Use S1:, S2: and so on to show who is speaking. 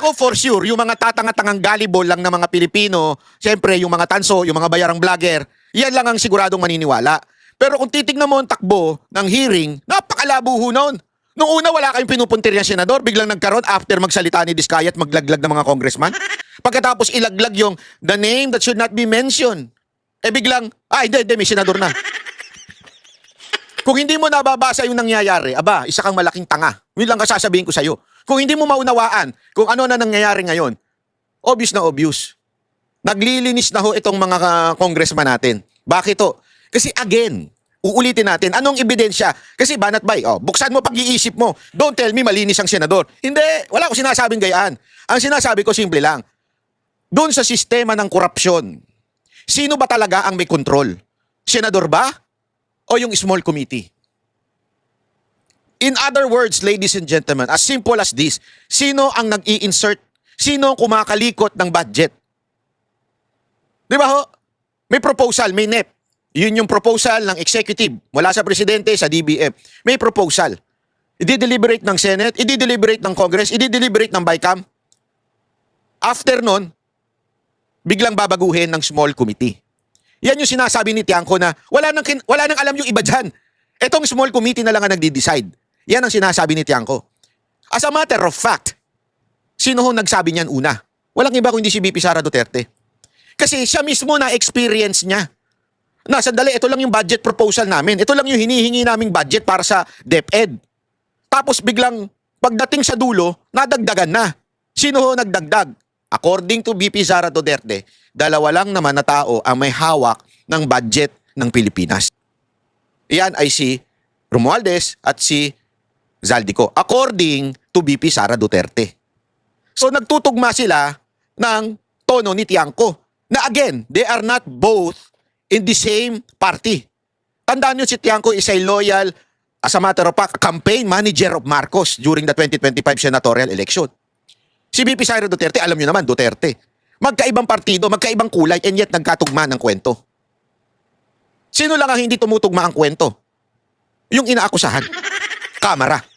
S1: Ako for sure, yung mga tatanga-tangang gullible lang ng mga Pilipino, siyempre yung mga tanso, yung mga bayarang vlogger, yan lang ang siguradong maniniwala. Pero kung titignan mo ang takbo ng hearing, napakalabo ho noon. Nung una wala kayong pinupuntir yung senador, biglang nagkaroon after magsalita ni Diskaya at maglaglag ng mga congressman. Pagkatapos ilaglag yung the name that should not be mentioned. Eh biglang, ah hindi, hindi, may senador na. Kung hindi mo nababasa yung nangyayari, aba, isa kang malaking tanga. Yun lang kasasabihin ko sa'yo. Kung hindi mo maunawaan kung ano na nangyayari ngayon, obvious na obvious. Naglilinis na ho itong mga ah, congressman natin. Bakit to? Kasi again, uulitin natin, anong ebidensya? Kasi banat bay, oh, buksan mo pag-iisip mo. Don't tell me malinis ang senador. Hindi, wala ko sinasabing gayaan. Ang sinasabi ko simple lang. Doon sa sistema ng korupsyon, sino ba talaga ang may control? Senador ba? O yung small committee? In other words, ladies and gentlemen, as simple as this, sino ang nag-i-insert? Sino ang kumakalikot ng budget? Di ba ho? May proposal, may NEP. Yun yung proposal ng executive mula sa presidente sa DBM. May proposal. I-deliberate ng Senate, i-deliberate ng Congress, i-deliberate ng BICAM. After nun, biglang babaguhin ng small committee. Yan yung sinasabi ni Tiangco na wala nang, wala nang alam yung iba dyan. Etong small committee na lang ang nagdi-decide. Yan ang sinasabi ni Tiangco. As a matter of fact, sino ho nagsabi niyan una? Walang iba kundi si BP Sara Duterte. Kasi siya mismo na experience niya. Na sandali, ito lang yung budget proposal namin. Ito lang yung hinihingi naming budget para sa DepEd. Tapos biglang pagdating sa dulo, nadagdagan na. Sino ho nagdagdag? According to BP Sara Duterte, dalawa lang naman na tao ang may hawak ng budget ng Pilipinas. Iyan ay si Romualdez at si Zaldico. According to BP Sara Duterte. So nagtutugma sila ng tono ni Tiangco. Na again, they are not both in the same party. Tandaan nyo si Tiangco is a loyal, as a matter of fact, campaign manager of Marcos during the 2025 senatorial election. Si BP Sara Duterte, alam nyo naman, Duterte. Magkaibang partido, magkaibang kulay, and yet nagkatugma ng kwento. Sino lang ang hindi tumutugma ang kwento? Yung inaakusahan. Kamara.